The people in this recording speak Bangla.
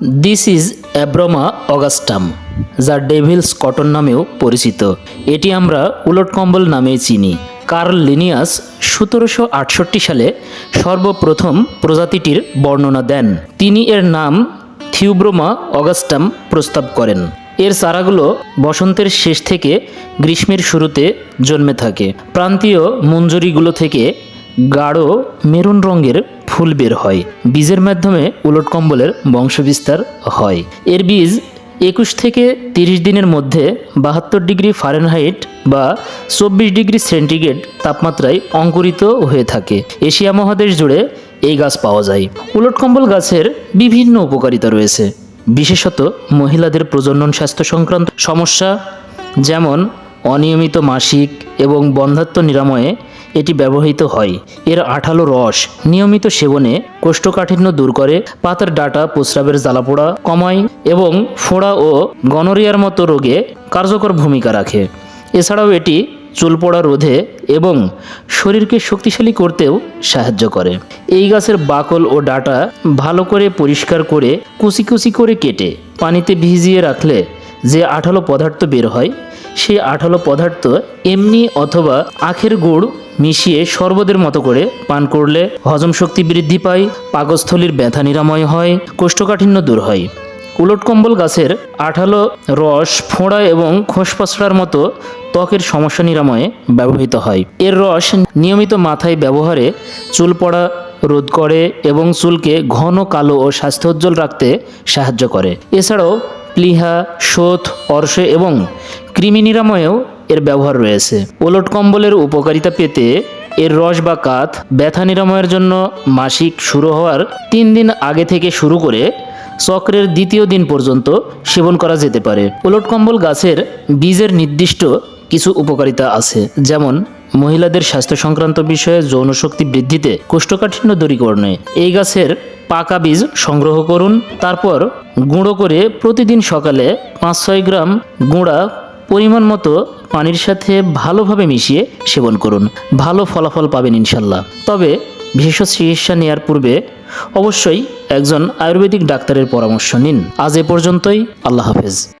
দিস ইজ অ্যাব্রোমা অগাস্টাম যা ডেভিলস কটন নামেও পরিচিত। এটি আমরা উলট কম্বল নামে চিনি। কার্ল লিনিয়াস সতেরোশো আটষট্টি সালে সর্বপ্রথম প্রজাতিটির বর্ণনা দেন। তিনি এর নাম থিউব্রোমা অগাস্টাম প্রস্তাব করেন। এর চারাগুলো বসন্তের শেষ থেকে গ্রীষ্মের শুরুতে জন্মে থাকে। প্রান্তীয় মঞ্জুরিগুলো থেকে গাঢ় মেরুন রঙের ফুল বের হয়। বীজের মাধ্যমে উলট কম্বলের বংশবিস্তার হয়। এর বীজ একুশ থেকে তিরিশ দিনের মধ্যে বাহাত্তর ডিগ্রি ফারেনহাইট বা চব্বিশ ডিগ্রি সেন্টিগ্রেড তাপমাত্রায় অঙ্কুরিত হয়ে থাকে। এশিয়া মহাদেশ জুড়ে এই গাছ পাওয়া যায়। উলট কম্বল গাছের বিভিন্ন উপকারিতা রয়েছে। বিশেষত মহিলাদের প্রজনন স্বাস্থ্য সংক্রান্ত সমস্যা, যেমন অনিয়মিত মাসিক এবং বন্ধাত্ম নিরাময়ে এটি ব্যবহৃত হয়। এর আঠালো রস নিয়মিত সেবনে কোষ্ঠকাঠিন্য দূর করে, পাতার ডাটা, প্রস্রাবের জ্বালাপোড়া কমায় এবং ফোড়া ও গনোরিয়ার মতো রোগে কার্যকর ভূমিকা রাখে। এছাড়াও এটি চুল পড়া রোধে এবং শরীরকে শক্তিশালী করতেও সাহায্য করে। এই গাছের বাকল ও ডাটা ভালো করে পরিষ্কার করে কুচি কুচি করে কেটে পানিতে ভিজিয়ে রাখলে যে আঠালো পদার্থ বের হয় সেই আঠালো পদার্থ এমনি অথবা আখের গুড় মিশিয়ে শরবতের মতো করে পান করলে হজম শক্তি বৃদ্ধি পায়, পাকস্থলীর ব্যথা নিরাময় হয়, কোষ্ঠকাঠিন্য দূর হয়। উলট কম্বল গাছের আঠালো রস, ফোঁড়া এবং খোসপসড়ার মতো ত্বকের সমস্যা নিরাময়ে ব্যবহৃত হয়। এর রস নিয়মিত মাথায় ব্যবহারে চুল পড়া রোধ করে এবং চুলকে ঘন, কালো ও স্বাস্থ্যোজ্জ্বল রাখতে সাহায্য করে। এছাড়াও প্লিহা শোথ অর্শ এবং কৃমি নিরাময়েও এর ব্যবহার রয়েছে। ওলট কম্বলের উপকারিতা পেতে এর রস বা কাত ব্যথা নিরাময়ের জন্য মাসিক শুরু হওয়ার তিন দিন আগে থেকে শুরু করে চক্রের দ্বিতীয় দিন পর্যন্ত সেবন করা যেতে পারে। ওলট কম্বল গাছের বীজের নির্দিষ্ট কিছু উপকারিতা আছে, যেমন মহিলাদের স্বাস্থ্য সংক্রান্ত বিষয়ে যৌন শক্তি বৃদ্ধিতে কোষ্ঠকাঠিন্য দূরীকরণে। এই গাছের পাকা বীজ সংগ্রহ করুন, তারপর গুঁড়ো করে প্রতিদিন সকালে পাঁচ ছয় গ্রাম গুঁড়া পরিমাণ মতো পানির সাথে ভালোভাবে মিশিয়ে সেবন করুন। ভালো ফলাফল পাবেন ইনশাল্লাহ। তবে বিশেষ চিকিৎসা নেওয়ার পূর্বে অবশ্যই একজন আয়ুর্বেদিক ডাক্তারের পরামর্শ নিন। আজ এ পর্যন্তই। আল্লাহ হাফেজ।